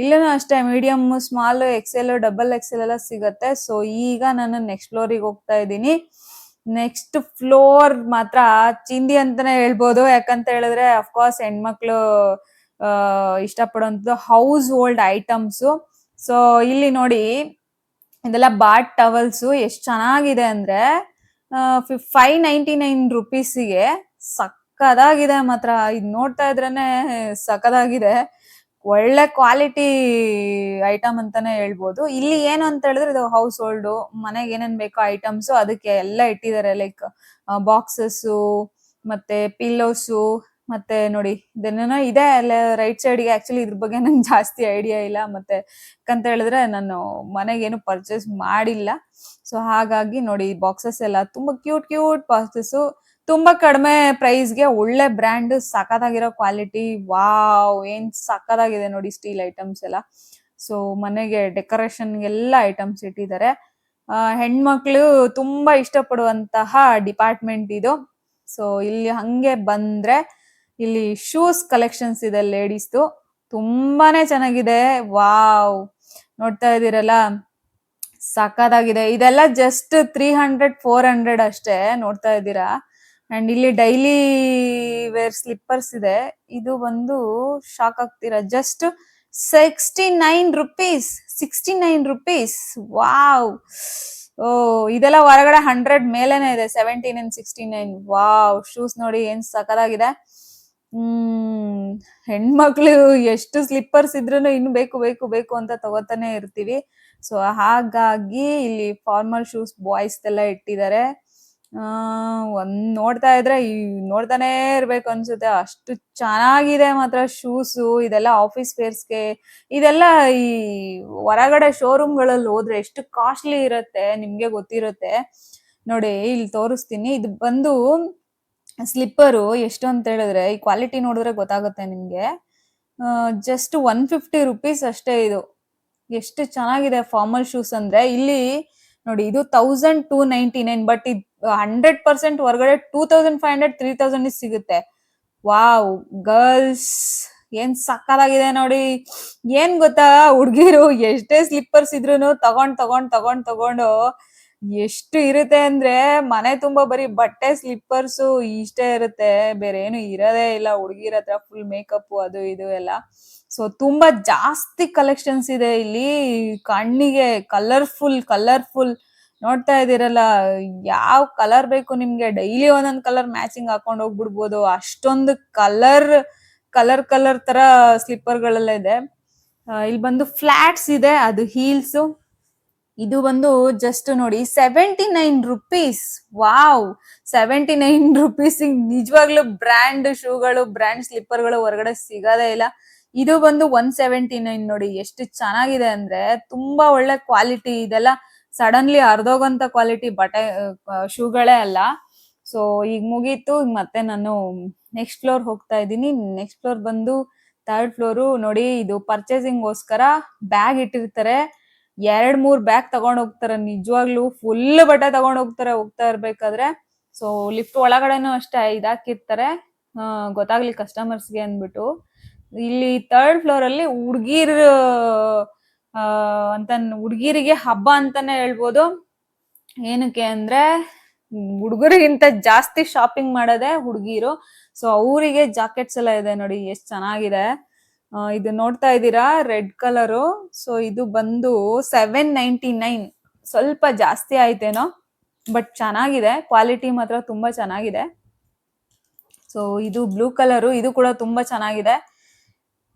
ಇಲ್ಲೂ ಅಷ್ಟೇ medium small XL double XL ಎಲ್ಲ ಸಿಗತ್ತೆ. ಸೊ ಈಗ ನಾನು ನೆಕ್ಸ್ಟ್ ಫ್ಲೋರಿಗೆ ಹೋಗ್ತಾ ಇದ್ದೀನಿ. ನೆಕ್ಸ್ಟ್ ಫ್ಲೋರ್ ಮಾತ್ರ ಚಿಂದಿ ಅಂತಾನೆ ಹೇಳ್ಬೋದು. ಯಾಕಂತ ಹೇಳಿದ್ರೆ ಅಫ್ಕೋರ್ಸ್ ಹೆಣ್ಮಕ್ಳು ಇಷ್ಟಪಡುವಂಥದ್ದು ಹೌಸ್ ಹೋಲ್ಡ್ ಐಟಮ್ಸ್ ಸೊ ಇಲ್ಲಿ ನೋಡಿ, ಇದೆಲ್ಲ ಬಾಟ್ ಟವಲ್ಸ್ ಎಷ್ಟು ಚೆನ್ನಾಗಿದೆ ಅಂದ್ರೆ ಫೈವ್ ನೈಂಟಿ ನೈನ್ ರುಪೀಸಿಗೆ ಸಕ್ಕದಾಗಿದೆ ಮಾತ್ರ. ಇದು ನೋಡ್ತಾ ಇದ್ರೇನೆ ಸಕ್ಕದಾಗಿದೆ. ಒಳ್ಳೆ ಕ್ವಾಲಿಟಿ ಐಟಮ್ ಅಂತಾನೆ ಹೇಳ್ಬೋದು. ಇಲ್ಲಿ ಏನು ಅಂತ ಹೇಳಿದ್ರೆ ಇದು ಹೌಸ್ ಹೋಲ್ಡ್ ಮನೆಗೆ ಏನೇನ್ ಬೇಕೋ ಐಟಮ್ಸ್ ಅದಕ್ಕೆ ಎಲ್ಲ ಇಟ್ಟಿದ್ದಾರೆ. ಲೈಕ್ ಬಾಕ್ಸಸ್ ಮತ್ತೆ ಪಿಲ್ಲೋಸು ಮತ್ತೆ ನೋಡಿ, ಇದನ್ನೇನೋ ಇದೆ ಅಲ್ಲ ರೈಟ್ ಸೈಡ್ಗೆ ಆಕ್ಚುಲಿ ಇದ್ರ ಬಗ್ಗೆ ನಂಗೆ ಜಾಸ್ತಿ ಐಡಿಯಾ ಇಲ್ಲ. ಮತ್ತೆ ಯಾಕಂತ ಹೇಳಿದ್ರೆ ನಾನು ಮನೆಗೇನು ಪರ್ಚೇಸ್ ಮಾಡಿಲ್ಲ. ಸೊ ಹಾಗಾಗಿ ನೋಡಿ ಬಾಕ್ಸಸ್ ಎಲ್ಲ ತುಂಬಾ ಕ್ಯೂಟ್ ಕ್ಯೂಟ್ ಬಾಕ್ಸಸ್ ತುಂಬಾ ಕಡಿಮೆ ಪ್ರೈಸ್ಗೆ ಒಳ್ಳೆ ಬ್ರ್ಯಾಂಡ್ ಸಖತ್ತಾಗಿರೋ ಕ್ವಾಲಿಟಿ ವಾವ್ ಏನ್ ಸಖತ್ತಾಗಿದೆ ನೋಡಿ ಸ್ಟೀಲ್ ಐಟಮ್ಸ್ ಎಲ್ಲ. ಸೊ ಮನೆಗೆ ಡೆಕೋರೇಷನ್ ಎಲ್ಲ ಐಟಮ್ಸ್ ಇಟ್ಟಿದ್ದಾರೆ. ಹೆಣ್ಮಕ್ಳು ತುಂಬಾ ಇಷ್ಟಪಡುವಂತಹ ಡಿಪಾರ್ಟ್ಮೆಂಟ್ ಇದು. ಸೊ ಇಲ್ಲಿ ಹಂಗೆ ಬಂದ್ರೆ ಇಲ್ಲಿ ಶೂಸ್ ಕಲೆಕ್ಷನ್ಸ್ ಇದೆ ಲೇಡೀಸ್ದು ತುಂಬಾನೇ ಚೆನ್ನಾಗಿದೆ ವಾವ್ ನೋಡ್ತಾ ಇದೀರಲ್ಲ ಸಖತ್ತಾಗಿದೆ. ಇದೆಲ್ಲ just three hundred four hundred ಅಷ್ಟೇ ನೋಡ್ತಾ ಇದ್ದೀರಾ? ಅಂಡ್ ಇಲ್ಲಿ ಡೈಲಿ ವೇರ್ ಸ್ಲಿಪ್ಪರ್ಸ್ ಇದೆ. ಇದು ಬಂದು ಶಾಕ್ ಆಗ್ತೀರಾ? Just sixty nine rupees sixty nine rupees wow ಓ ಇದೆಲ್ಲ ಹೊರಗಡೆ ಹಂಡ್ರೆಡ್ ಮೇಲೆನೆ ಇದೆ seventeen and sixty nine wow shoes ನೋಡಿ ಏನ್ ಸಕದಾಗಿದೆ ಹ್ಮ್, ಹೆಣ್ಮಕ್ಳು ಎಷ್ಟು ಸ್ಲಿಪ್ಪರ್ಸ್ ಇದ್ರೂ ಇನ್ನು ಬೇಕು ಬೇಕು ಬೇಕು ಅಂತ ತಗೋತಾನೆ ಇರ್ತೀವಿ. ಸೊ ಹಾಗಾಗಿ ಇಲ್ಲಿ ಫಾರ್ಮಲ್ ಶೂಸ್ ಬಾಯ್ಸ್ ಎಲ್ಲ ಇಟ್ಟಿದ್ದಾರೆ. ಒಂದ್ ನೋಡ್ತಾ ಇದ್ರೆ ಈ ನೋಡ್ತಾನೆ ಇರ್ಬೇಕು ಅನ್ಸುತ್ತೆ. ಅಷ್ಟು ಚೆನ್ನಾಗಿದೆ ಮಾತ್ರ ಶೂಸ್, ಇದೆಲ್ಲ ಆಫೀಸ್ ವೇರ್ಸ್ಗೆ ಇದೆಲ್ಲ ಈ ಹೊರಗಡೆ ಶೋರೂಮ್ಗಳಲ್ಲಿ ಹೋದ್ರೆ ಎಷ್ಟು ಕಾಸ್ಟ್ಲಿ ಇರುತ್ತೆ ನಿಮ್ಗೆ ಗೊತ್ತಿರುತ್ತೆ. ನೋಡಿ, ಇಲ್ಲಿ ತೋರಿಸ್ತೀನಿ. ಇದು ಬಂದು ಸ್ಲಿಪ್ಪರು ಎಷ್ಟು ಅಂತ ಹೇಳಿದ್ರೆ, ಈ ಕ್ವಾಲಿಟಿ ನೋಡಿದ್ರೆ ಗೊತ್ತಾಗುತ್ತೆ ನಿಮ್ಗೆ. ಜಸ್ಟ್ ಒನ್ ಫಿಫ್ಟಿ ರುಪೀಸ್ ಅಷ್ಟೇ ಇದು. ಎಷ್ಟು ಚೆನ್ನಾಗಿದೆ ಫಾರ್ಮಲ್ ಶೂಸ್ ಅಂದ್ರೆ. ಇಲ್ಲಿ ನೋಡಿ, ಇದು thousand two ninety nine but ಇದು ಹಂಡ್ರೆಡ್ ಪರ್ಸೆಂಟ್ ಹೊರಗಡೆ two thousand five hundred, three thousand ಸಿಗುತ್ತೆ. ವಾವ್, ಗರ್ಲ್ಸ್, ಏನ್ ಸಕ್ಕದಾಗಿದೆ ನೋಡಿ. ಏನ್ ಗೊತ್ತಾ, ಹುಡ್ಗಿರು ಎಷ್ಟೇ ಸ್ಲಿಪ್ಪರ್ಸ್ ಇದ್ರು ತಗೊಂಡ್ ತಗೊಂಡ್ ತಗೊಂಡ್, ತಗೊಂಡು ಎಷ್ಟು ಇರುತ್ತೆ ಅಂದ್ರೆ ಮನೆ ತುಂಬಾ ಬರೀ ಬಟ್ಟೆ ಸ್ಲಿಪ್ಪರ್ಸ್ ಇಷ್ಟೇ ಇರುತ್ತೆ. ಬೇರೆ ಏನು ಇರೋದೇ ಇಲ್ಲ, ಹುಡುಗಿರ ಹತ್ರ ಫುಲ್ ಮೇಕಪ್ ಅದು ಇದು ಎಲ್ಲ. ಸೊ ತುಂಬಾ ಜಾಸ್ತಿ ಕಲೆಕ್ಷನ್ಸ್ ಇದೆ ಇಲ್ಲಿ. ಕಣ್ಣಿಗೆ ಕಲರ್ಫುಲ್ ಕಲರ್ಫುಲ್ ನೋಡ್ತಾ ಇದೀರಲ್ಲ ಯಾವ ಕಲರ್ ಬೇಕು ನಿಮ್ಗೆ? ಡೈಲಿ ಒಂದೊಂದ್ ಕಲರ್ ಮ್ಯಾಚಿಂಗ್ ಹಾಕೊಂಡ್ ಹೋಗ್ಬಿಡ್ಬೋದು. ಅಷ್ಟೊಂದು ಕಲರ್ ಕಲರ್ ಕಲರ್ ತರ ಸ್ಲಿಪ್ಪರ್ ಗಳೆಲ್ಲ ಇದೆ. ಇಲ್ಲಿ ಬಂದು ಫ್ಲಾಟ್ಸ್ ಇದೆ, ಅದು ಹೀಲ್ಸ್ ಇದು ಬಂದು ಜಸ್ಟ್ ನೋಡಿ seventy nine rupees wow seventy nine rupees ನಿಜವಾಗ್ಲೂ ಬ್ರ್ಯಾಂಡ್ ಶೂಗಳು ಬ್ರ್ಯಾಂಡ್ ಸ್ಲಿಪ್ಪರ್ಗಳು ಹೊರಗಡೆ ಸಿಗೋದೇ ಇಲ್ಲ. ಇದು ಬಂದು ಒನ್ ಸೆವೆಂಟಿ ನೈನ್ ನೋಡಿ, ಎಷ್ಟು ಚೆನ್ನಾಗಿದೆ ಅಂದ್ರೆ ತುಂಬಾ ಒಳ್ಳೆ ಕ್ವಾಲಿಟಿ ಇದೆಲ್ಲ. ಸಡನ್ಲಿ ಅರ್ಧೋಗಂತ ಕ್ವಾಲಿಟಿ ಬಟ್ಟೆ ಶೂಗಳೇ ಅಲ್ಲ. ಸೊ ಈಗ ಮುಗೀತು ಮತ್ತೆ ನಾನು ನೆಕ್ಸ್ಟ್ ಫ್ಲೋರ್ ಹೋಗ್ತಾ ಇದ್ದೀನಿ. ನೆಕ್ಸ್ಟ್ ಫ್ಲೋರ್ ಬಂದು ಥರ್ಡ್ ಫ್ಲೋರು ನೋಡಿ, ಇದು ಪರ್ಚೇಸಿಂಗ್ ಗೋಸ್ಕರ ಬ್ಯಾಗ್ ಇಟ್ಟಿರ್ತಾರೆ. ಎರಡ್, ಮೂರ್ ಬ್ಯಾಗ್ ತಗೊಂಡ್ ಹೋಗ್ತಾರೆ. ನಿಜವಾಗ್ಲೂ ಫುಲ್ ಬಟ್ಟೆ ತಗೊಂಡ್ ಹೋಗ್ತಾರೆ, ಹೋಗ್ತಾ ಇರ್ಬೇಕಾದ್ರೆ. ಸೊ ಲಿಫ್ಟ್ ಒಳಗಡೆನೂ ಅಷ್ಟೇ ಇದಾಕಿರ್ತಾರೆ. ಗೊತ್ತಾಗ್ಲಿ ಕಸ್ಟಮರ್ಸ್ಗೆ ಅಂದ್ಬಿಟ್ಟು. ಇಲ್ಲಿ ಥರ್ಡ್ ಫ್ಲೋರ್ ಅಲ್ಲಿ ಹುಡ್ಗಿರ್ ಅಂತ ಹುಡುಗಿರಿಗೆ ಹಬ್ಬ ಅಂತಾನೆ ಹೇಳ್ಬೋದು. ಏನಕ್ಕೆ ಅಂದ್ರೆ, ಹುಡುಗರಿಗಿಂತ ಜಾಸ್ತಿ ಶಾಪಿಂಗ್ ಮಾಡೋದೇ ಹುಡುಗಿರು. ಸೊ ಅವರಿಗೆ ಜಾಕೆಟ್ಸ್ ಎಲ್ಲ ಇದೆ ನೋಡಿ, ಎಷ್ಟು ಚೆನ್ನಾಗಿದೆ. ಇದು ನೋಡ್ತಾ ಇದ್ದೀರಾ, ರೆಡ್ ಕಲರು ಸೊ ಇದು ಬಂದು ಸೆವೆನ್ ನೈಂಟಿ ನೈನ್ ಸ್ವಲ್ಪ ಜಾಸ್ತಿ ಆಯ್ತೇನೋ ಬಟ್ ಚೆನ್ನಾಗಿದೆ. ಕ್ವಾಲಿಟಿ ಮಾತ್ರ ತುಂಬಾ ಚೆನ್ನಾಗಿದೆ. ಸೊ ಇದು ಬ್ಲೂ ಕಲರು ಇದು ಕೂಡ ತುಂಬಾ ಚೆನ್ನಾಗಿದೆ.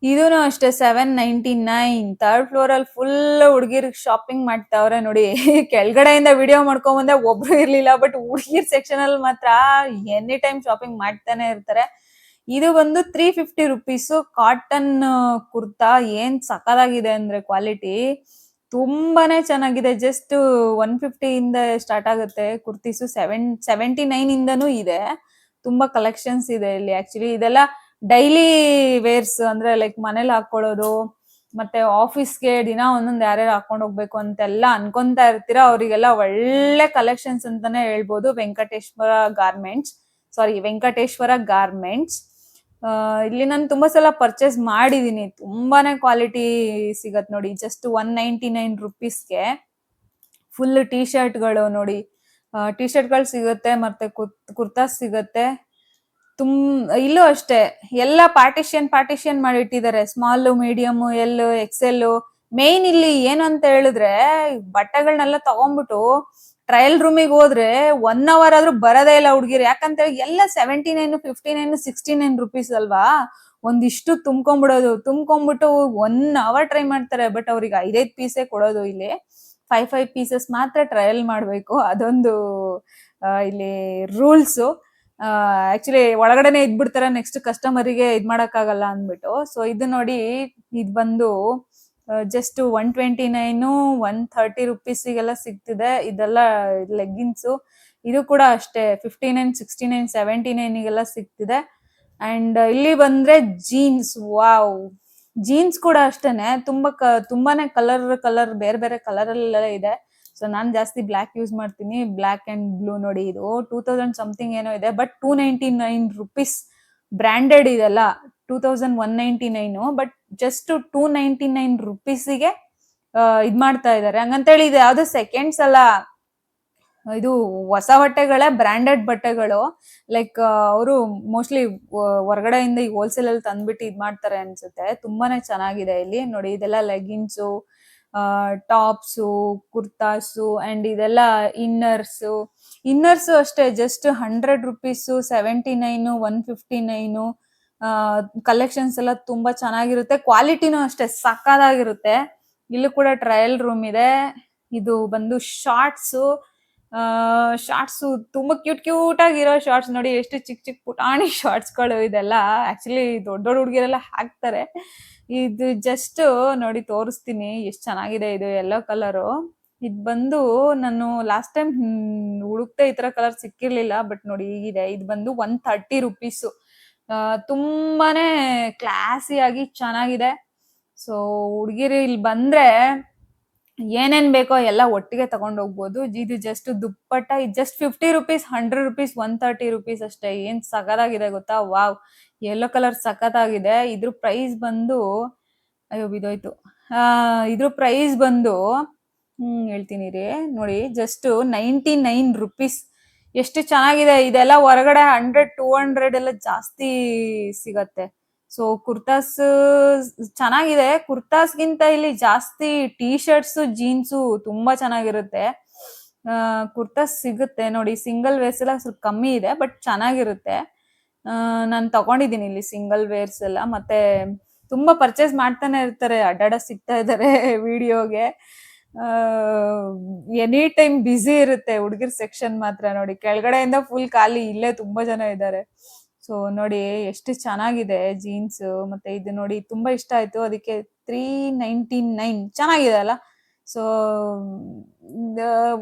ಇದೂನು ಅಷ್ಟೇ seven ninety nine third floor ಅಲ್ಲಿ ಫುಲ್ ಹುಡುಗಿರ್ ಶಾಪಿಂಗ್ ಮಾಡ್ತಾವ್ರೆ ನೋಡಿ. ಕೆಳಗಡೆಯಿಂದ ವಿಡಿಯೋ ಮಾಡ್ಕೊಂಡ್ ಬಂದೆ ಒಬ್ರು ಇರ್ಲಿಲ್ಲ ಬಟ್ ಹುಡುಗಿರ್ ಸೆಕ್ಷನ್ ಅಲ್ಲಿ ಮಾತ್ರ ಎನಿ ಟೈಮ್ ಶಾಪಿಂಗ್ ಮಾಡ್ತಾನೆ ಇರ್ತಾರೆ. ಇದು ಬಂದು three fifty rupees cotton kurta ಏನ್ ಸಕಲಾಗಿದೆ ಅಂದ್ರೆ ಕ್ವಾಲಿಟಿ ತುಂಬಾನೇ ಚೆನ್ನಾಗಿದೆ. ಜಸ್ಟ್ ಒನ್ ಫಿಫ್ಟಿ ಇಂದ ಸ್ಟಾರ್ಟ್ ಆಗುತ್ತೆ. ಕುರ್ತೀಸು ಸೆವೆನ್ ಸೆವೆಂಟಿ ನೈನ್ ಇಂದನೂ ಇದೆ. ತುಂಬಾ ಕಲೆಕ್ಷನ್ಸ್ ಇದೆ ಇಲ್ಲಿ ಆಕ್ಚುಲಿ ಇದೆಲ್ಲ ಡೈಲಿ ವೇರ್ಸ್ ಅಂದ್ರೆ ಲೈಕ್ ಮನೇಲಿ ಹಾಕೊಳ್ಳೋದು ಮತ್ತೆ ಆಫೀಸ್ಗೆ ದಿನ ಒಂದೊಂದ್ ಯಾರ್ಯಾರು ಹಾಕೊಂಡು ಹೋಗ್ಬೇಕು ಅಂತೆಲ್ಲ ಅನ್ಕೊಂತಾ ಇರ್ತೀರಾ, ಅವರಿಗೆಲ್ಲ ಒಳ್ಳೆ ಕಲೆಕ್ಷನ್ಸ್ ಅಂತಾನೆ ಹೇಳ್ಬೋದು. Venkateshwara garments sorry Venkateshwara garments ಇಲ್ಲಿ ನಾನು ತುಂಬಾ ಸಲ ಪರ್ಚೇಸ್ ಮಾಡಿದೀನಿ. ತುಂಬಾನೇ ಕ್ವಾಲಿಟಿ ಸಿಗತ್ ನೋಡಿ. ಜಸ್ಟ್ ಒನ್ ನೈಂಟಿ ನೈನ್ ರುಪೀಸ್ಗೆ ಫುಲ್ ಟಿ ಶರ್ಟ್ಗಳು ನೋಡಿ. ಟಿ ಶರ್ಟ್ಗಳು ಸಿಗುತ್ತೆ, ಮತ್ತೆ ಕುರ್ತಾ ಸಿಗುತ್ತೆ. ತುಮ್, ಇಲ್ಲೂ ಅಷ್ಟೇ, ಎಲ್ಲ ಪಾರ್ಟಿಷನ್ ಪಾರ್ಟಿಷನ್ ಮಾಡಿ ಇಟ್ಟಿದ್ದಾರೆ ಸ್ಮಾಲ್ ಮೀಡಿಯಮ್ ಎಲ್ ಎಕ್ಸೆಲ್ ಮೇನ್ ಇಲ್ಲಿ ಏನು ಅಂತ ಹೇಳಿದ್ರೆ ಬಟ್ಟೆಗಳನ್ನೆಲ್ಲ ತಗೊಂಡ್ಬಿಟ್ಟು ಟ್ರಯಲ್ ರೂಮಿಗೆ ಹೋದ್ರೆ ಒನ್ ಅವರ್ ಆದ್ರೂ ಬರೋದೇ ಇಲ್ಲ ಹುಡುಗಿರು. ಯಾಕಂತ ಹೇಳಿ, ಎಲ್ಲ seventy nine fifty nine sixty nine rupees ಅಲ್ವಾ? ಒಂದಿಷ್ಟು ತುಂಬ್ಕೊಂಡ್ಬಿಡೋದು ತುಂಬ್ಕೊಂಡ್ಬಿಟ್ಟು ಒನ್ ಅವರ್ ಟ್ರೈ ಮಾಡ್ತಾರೆ ಬಟ್ ಅವ್ರಿಗೆ ಐದೈದು ಪೀಸೇ ಕೊಡೋದು ಇಲ್ಲಿ. ಫೈವ್ ಫೈವ್ ಪೀಸಸ್ ಮಾತ್ರ ಟ್ರಯಲ್ ಮಾಡಬೇಕು. ಅದೊಂದು ಇಲ್ಲಿ ರೂಲ್ಸು ಆಕ್ಚುಲಿ ಒಳಗಡೆನೆ ಇದ್ಬಿಡ್ತಾರೆ ನೆಕ್ಸ್ಟ್ ಕಸ್ಟಮರಿಗೆ ಇದ್ ಮಾಡಕ್ಕಾಗಲ್ಲ ಅಂದ್ಬಿಟ್ಟು. ಸೊ ಇದು ನೋಡಿ ಇದು ಬಂದು just one twenty nine one thirty ರುಪೀಸಿಗೆಲ್ಲ ಸಿಗ್ತಿದೆ. ಇದೆಲ್ಲ ಲೆಗ್ಗಿನ್ಸು ಇದು ಕೂಡ ಅಷ್ಟೇ fifty nine sixty nine seventy ನೈನಿಗೆಲ್ಲ ಸಿಗ್ತಿದೆ. ಅಂಡ್ ಇಲ್ಲಿ ಬಂದ್ರೆ ಜೀನ್ಸ್ ವಾವ್ ಜೀನ್ಸ್ ಕೂಡ ಅಷ್ಟೇನೆ. ತುಂಬಾ ತುಂಬಾನೇ ಕಲರ್ ಕಲರ್ ಬೇರೆ ಬೇರೆ ಕಲರ್ ಅಲ್ಲೆಲ್ಲ ಇದೆ. ಸೊ ನಾನು ಜಾಸ್ತಿ ಬ್ಲ್ಯಾಕ್ ಯೂಸ್ ಮಾಡ್ತೀನಿ. ಬ್ಲ್ಯಾಕ್ ಅಂಡ್ ಬ್ಲೂ ನೋಡಿ ಇದು. ಟೂ ತೌಸಂಡ್ ಸಮಥಿಂಗ್ ಏನೋ ಇದೆ but two ninety nine rupees branded ಇದೆಲ್ಲ. Two thousand one ninety nine but just two ninety nine ರುಪೀಸಿಗೆ ಇದ್ ಮಾಡ್ತಾ ಇದ್ದಾರೆ ಹಂಗಂತೇಳಿ ಇದು ಯಾವ್ದು ಸೆಕೆಂಡ್ಸ್ ಅಲ್ಲ, ಇದು ಹೊಸ ಬಟ್ಟೆಗಳೇ ಬ್ರಾಂಡೆಡ್ ಬಟ್ಟೆಗಳು. ಲೈಕ್ ಅವರು ಮೋಸ್ಟ್ಲಿ ಹೊರಗಡೆಯಿಂದ ಈ ಹೋಲ್ಸೇಲ್ ಅಲ್ಲಿ ತಂದ್ಬಿಟ್ಟು ಇದ್ ಮಾಡ್ತಾರೆ ಅನ್ಸುತ್ತೆ. ತುಂಬಾನೇ ಚೆನ್ನಾಗಿದೆ ಇಲ್ಲಿ. ನೋಡಿ, ಇದೆಲ್ಲ ಲೆಗಿನ್ಸು ಟಾಪ್ಸು, ಕುರ್ತಾಸು ಅಂಡ್ ಇದೆಲ್ಲ ಇನ್ನರ್ಸು. ಇನ್ನರ್ಸು ಅಷ್ಟೇ just hundred rupees seventy nine one fifty nine collections ಎಲ್ಲ ತುಂಬಾ ಚೆನ್ನಾಗಿರುತ್ತೆ. ಕ್ವಾಲಿಟಿನೂ ಅಷ್ಟೇ ಸಕ್ಕದಾಗಿರುತ್ತೆ ಇಲ್ಲೂ ಕೂಡ ಟ್ರಯಲ್ ರೂಮ್ ಇದೆ. ಇದು ಬಂದು ಶಾರ್ಟ್ಸು ಶಾರ್ಟ್ಸು ತುಂಬಾ ಕ್ಯೂಟ್ ಕ್ಯೂಟ್ ಆಗಿರೋ ಶಾರ್ಟ್ಸ್ ನೋಡಿ, ಎಷ್ಟು ಚಿಕ್ಕ ಚಿಕ್ಕ ಪುಟಾಣಿ ಶಾರ್ಟ್ಸ್ಗಳು ಇದೆಲ್ಲ. ಆಕ್ಚುಲಿ ದೊಡ್ಡ ದೊಡ್ಡ ಹುಡುಗಿರೆಲ್ಲ ಹಾಕ್ತಾರೆ. ಇದು ಜಸ್ಟ್ ನೋಡಿ, ತೋರಿಸ್ತೀನಿ ಎಷ್ಟು ಚೆನ್ನಾಗಿದೆ ಇದು ಎಲ್ಲೋ ಕಲರು ಇದು ಬಂದು ನಾನು ಲಾಸ್ಟ್ ಟೈಮ್ ಹುಡುಕ್ತಾ ಈ ತರ ಕಲರ್ ಸಿಕ್ಕಿರ್ಲಿಲ್ಲ ಬಟ್ ನೋಡಿ ಈಗಿದೆ ಇದು ಬಂದು ಒನ್ ಥರ್ಟಿ ರುಪೀಸು ತುಂಬಾನೇ ಕ್ಲಾಸಿ ಆಗಿ ಚೆನ್ನಾಗಿದೆ. ಸೊ ಹುಡುಗಿರು ಇಲ್ಲಿ ಬಂದ್ರೆ ಏನೇನ್ ಬೇಕೋ ಎಲ್ಲ ಒಟ್ಟಿಗೆ ತಗೊಂಡ್ ಹೋಗ್ಬೋದು. ಇದು ಜಸ್ಟ್ ದುಪ್ಪಟ್ಟ, ಇದು just fifty rupees hundred rupees one thirty rupees ಅಷ್ಟೇ. ಏನ್ ಸಖತ್ತಾಗಿದೆ ಗೊತ್ತಾ? ವಾವ್ ಯೆಲ್ಲೋ ಕಲರ್ ಸಖತ್ತಾಗಿದೆ. ಇದ್ರ ಪ್ರೈಸ್ ಬಂದು, ಅಯ್ಯೋ ಬಿದೋಯ್ತು ಆ, ಇದ್ರ ಪ್ರೈಸ್ ಬಂದು, ಹ್ಮ್, ಹೇಳ್ತೀನಿ ರೀ. ನೋಡಿ ಜಸ್ಟ್ ನೈಂಟಿ ನೈನ್ ರುಪೀಸ್ ಎಷ್ಟು ಚೆನ್ನಾಗಿದೆ. ಇದೆಲ್ಲ ಹೊರಗಡೆ ಹಂಡ್ರೆಡ್ ಟೂ ಹಂಡ್ರೆಡ್ ಎಲ್ಲ ಜಾಸ್ತಿ ಸಿಗತ್ತೆ. ಸೊ ಕುರ್ತಾಸ್ ಚೆನ್ನಾಗಿದೆ. ಕುರ್ತಾಸ್ಗಿಂತ ಇಲ್ಲಿ ಜಾಸ್ತಿ ಟೀ ಶರ್ಟ್ಸ್ ಜೀನ್ಸು ತುಂಬಾ ಚೆನ್ನಾಗಿರುತ್ತೆ. ಕುರ್ತಾಸ್ ಸಿಗುತ್ತೆ. ನೋಡಿ ಸಿಂಗಲ್ ವೇರ್ಸ್ ಎಲ್ಲ ಸ್ವಲ್ಪ ಕಮ್ಮಿ ಇದೆ ಬಟ್ ಚೆನ್ನಾಗಿರುತ್ತೆ. ನಾನು ತಗೊಂಡಿದ್ದೀನಿ ಇಲ್ಲಿ ಸಿಂಗಲ್ ವೇರ್ಸ್ ಎಲ್ಲ. ಮತ್ತೆ ತುಂಬಾ ಪರ್ಚೇಸ್ ಮಾಡ್ತಾನೆ ಇರ್ತಾರೆ. ಅಡ್ಡಾಡ ಸಿಗ್ತಾ ಇದ್ದಾರೆ ವಿಡಿಯೋಗೆ ಎನಿ ಟೈಮ್ ಬ್ಯುಸಿ ಇರುತ್ತೆ ಹುಡುಗಿರ್ ಸೆಕ್ಷನ್ ಮಾತ್ರ. ನೋಡಿ, ಕೆಳಗಡೆಯಿಂದ ಫುಲ್ ಖಾಲಿ, ಇಲ್ಲೇ ತುಂಬಾ ಜನ ಇದ್ದಾರೆ. ಸೊ ನೋಡಿ ಎಷ್ಟು ಚೆನ್ನಾಗಿದೆ ಜೀನ್ಸ್ ಮತ್ತೆ ಇದು ನೋಡಿ ತುಂಬಾ ಇಷ್ಟ ಆಯ್ತು. ಅದಕ್ಕೆ ತ್ರೀ ನೈಂಟಿ ನೈನ್ ಚೆನ್ನಾಗಿದೆ ಅಲ್ಲ? ಸೊ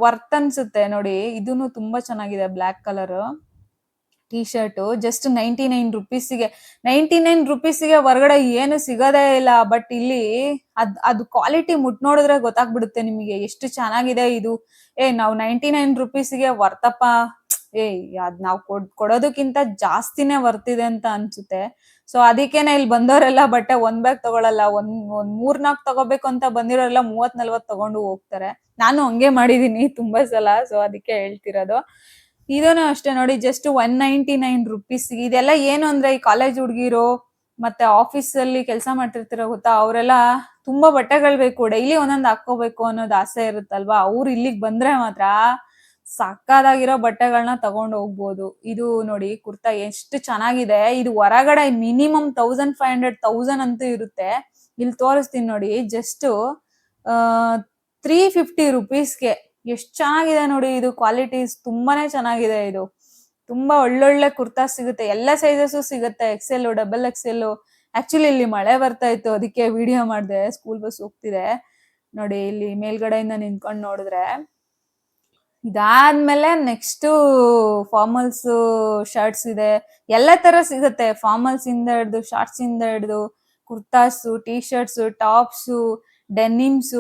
ವರ್ತ್ ಅನ್ಸುತ್ತೆ ನೋಡಿ. ಇದೂನು ತುಂಬಾ ಚೆನ್ನಾಗಿದೆ black colour T shirt just ninety nine ರುಪೀಸಿಗೆ ninety nine ರುಪೀಸಿಗೆ ಹೊರಗಡೆ ಏನು ಸಿಗೋದೇ ಇಲ್ಲ. ಬಟ್ ಇಲ್ಲಿ ಅದ್, ಅದು ಕ್ವಾಲಿಟಿ ಮುಟ್ ನೋಡಿದ್ರೆ ಗೊತ್ತಾಗ್ಬಿಡುತ್ತೆ ನಿಮಗೆ. ಎಷ್ಟು ಚೆನ್ನಾಗಿದೆ ಇದು. ಏ, ನಾವು ನೈಂಟಿ ನೈನ್ ರುಪೀಸಿಗೆ ವರ್ತಪ್ಪ ಏ, ಅದ್ ನಾವ್ ಕೊಡ್, ಕೊಡೋದಕ್ಕಿಂತ ಜಾಸ್ತಿನೇ ವರ್ತಿದೆ ಅಂತ ಅನ್ಸುತ್ತೆ. ಸೊ ಅದಕ್ಕೇನೆ ಇಲ್ಲಿ ಬಂದವರೆಲ್ಲ ಬಟ್ಟೆ ಒಂದ್ ಬ್ಯಾಗ್ ತಗೊಳಲ್ಲ, ಒಂದ್ ಒಂದ್ ಮೂರ್ ನಾಲ್ಕ್ ತಗೋಬೇಕು ಅಂತ ಬಂದಿರೋರೆಲ್ಲ ಮೂವತ್ ನಲ್ವತ್ ತಗೊಂಡು ಹೋಗ್ತಾರೆ. ನಾನು ಹಂಗೆ ಮಾಡಿದೀನಿ ತುಂಬಾ ಸಲ ಸೊ ಅದಕ್ಕೆ ಹೇಳ್ತಿರೋದು. ಇದೂನು ಅಷ್ಟೇ ನೋಡಿ just one ninety nine rupees ಇದೆಲ್ಲ ಏನು ಅಂದ್ರೆ ಈ ಕಾಲೇಜ್ ಹುಡುಗಿರು ಮತ್ತೆ ಆಫೀಸ್ ಅಲ್ಲಿ ಕೆಲಸ ಮಾಡ್ತಿರ್ತಿರೋ ಗೊತ್ತಾ, ಅವರೆಲ್ಲ ತುಂಬಾ ಬಟ್ಟೆಗಳು ಬೇಕು ಡೈಲಿ ಒಂದೊಂದು ಹಾಕೋಬೇಕು ಅನ್ನೋದು ಆಸೆ ಇರುತ್ತಲ್ವಾ? ಅವ್ರು ಇಲ್ಲಿಗೆ ಬಂದ್ರೆ ಮಾತ್ರ ಸಕ್ಕದಾಗಿರೋ ಬಟ್ಟೆಗಳನ್ನ ತಗೊಂಡ್ ಹೋಗ್ಬೋದು. ಇದು ನೋಡಿ ಕುರ್ತಾ ಎಷ್ಟು ಚೆನ್ನಾಗಿದೆ. ಇದು ಹೊರಗಡೆ minimum thousand five hundred thousand ಅಂತೂ ಇರುತ್ತೆ. ಇಲ್ಲಿ ತೋರಿಸ್ತೀನಿ ನೋಡಿ ಜಸ್ಟ್ ತ್ರೀ ಫಿಫ್ಟಿ ರುಪೀಸ್ಗೆ ಎಷ್ಟು ಚೆನ್ನಾಗಿದೆ ನೋಡಿ ಇದು. ಕ್ವಾಲಿಟೀಸ್ ತುಂಬಾನೇ ಚೆನ್ನಾಗಿದೆ ಇದು. ತುಂಬಾ ಒಳ್ಳೊಳ್ಳೆ ಕುರ್ತಾ ಸಿಗುತ್ತೆ. ಎಲ್ಲ ಸೈಜಸ್ ಸಿಗುತ್ತೆ. ಎಕ್ಸೆಲ್ ಡಬಲ್ ಎಕ್ಸೆಲ್ ಆಕ್ಚುಲಿ ಇಲ್ಲಿ ಮಳೆ ಬರ್ತಾ ಇತ್ತು, ಅದಕ್ಕೆ ವಿಡಿಯೋ ಮಾಡಿದೆ. ಸ್ಕೂಲ್ ಬಸ್ ಹೋಗ್ತಿದೆ. ನೋಡಿ, ಇಲ್ಲಿ ಮೇಲ್ಗಡೆಯಿಂದ ನಿಂತ್ಕೊಂಡು ನೋಡಿದ್ರೆ ಇದಾದ್ಮೇಲೆ ನೆಕ್ಸ್ಟ್ ಫಾರ್ಮಲ್ಸ್ ಶರ್ಟ್ಸ್ ಇದೆ. ಎಲ್ಲ ತರ ಸಿಗುತ್ತೆ. ಫಾರ್ಮಲ್ಸ್ ಇಂದ ಹಿಡ್ದು, ಶಾರ್ಟ್ಸ್ ಇಂದ ಹಿಡ್ದು, kurtas T shirts tops, denims.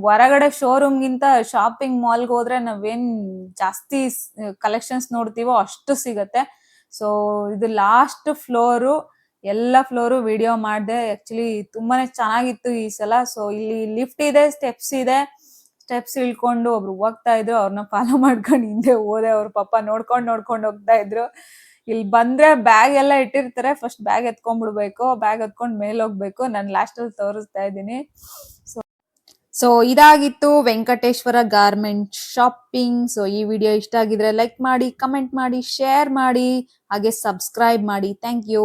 ಹೊರಗಡೆ ಶೋರೂಮ್ ಗಿಂತ ಶಾಪಿಂಗ್ ಮಾಲ್ಗೆ ಹೋದ್ರೆ ನಾವೇನ್ ಜಾಸ್ತಿ ಕಲೆಕ್ಷನ್ಸ್ ನೋಡ್ತೀವೋ ಅಷ್ಟು ಸಿಗತ್ತೆ. ಸೊ, ಇದು ಲಾಸ್ಟ್ ಫ್ಲೋರು, ಎಲ್ಲ ಫ್ಲೋರು ವಿಡಿಯೋ ಮಾಡಿದೆ. ಆಕ್ಚುಲಿ ತುಂಬಾನೇ ಚೆನ್ನಾಗಿತ್ತು ಈ ಸಲ. ಸೊ, ಇಲ್ಲಿ ಲಿಫ್ಟ್ ಇದೆ, ಸ್ಟೆಪ್ಸ್ ಇದೆ. ಸ್ಟೆಪ್ಸ್ ಇಳ್ಕೊಂಡು ಒಬ್ರು ಹೋಗ್ತಾ ಇದ್ರು ಅವ್ರನ್ನ ಫಾಲೋ ಮಾಡ್ಕೊಂಡು ಹಿಂದೆ ಹೋದೆ, ಅವ್ರ ಪಾಪ ನೋಡ್ಕೊಂಡು ನೋಡ್ಕೊಂಡು ಹೋಗ್ತಾ ಇದ್ರು. ಇಲ್ಲಿ ಬಂದ್ರೆ ಬ್ಯಾಗ್ ಎಲ್ಲ ಇಟ್ಟಿರ್ತಾರೆ ಫಸ್ಟ್ ಬ್ಯಾಗ್ ಎತ್ಕೊಂಡ್ಬಿಡ್ಬೇಕು ಬ್ಯಾಗ್ ಎತ್ಕೊಂಡು ಮೇಲೆ ಹೋಗ್ಬೇಕು, ನಾನು ಲಾಸ್ಟ್ ಅಲ್ಲಿ ತೋರಿಸ್ತಾ ಇದ್ದೀನಿ. ಸೊ ಸೊ ಇದಾಗಿತ್ತು ವೆಂಕಟೇಶ್ವರ ಗಾರ್ಮೆಂಟ್ ಶಾಪಿಂಗ್ ಸೊ ಈ ವಿಡಿಯೋ ಇಷ್ಟ ಆಗಿದ್ರೆ ಲೈಕ್ ಮಾಡಿ ಕಮೆಂಟ್ ಮಾಡಿ ಶೇರ್ ಮಾಡಿ, ಹಾಗೆ ಸಬ್ಸ್ಕ್ರೈಬ್ ಮಾಡಿ. Thank you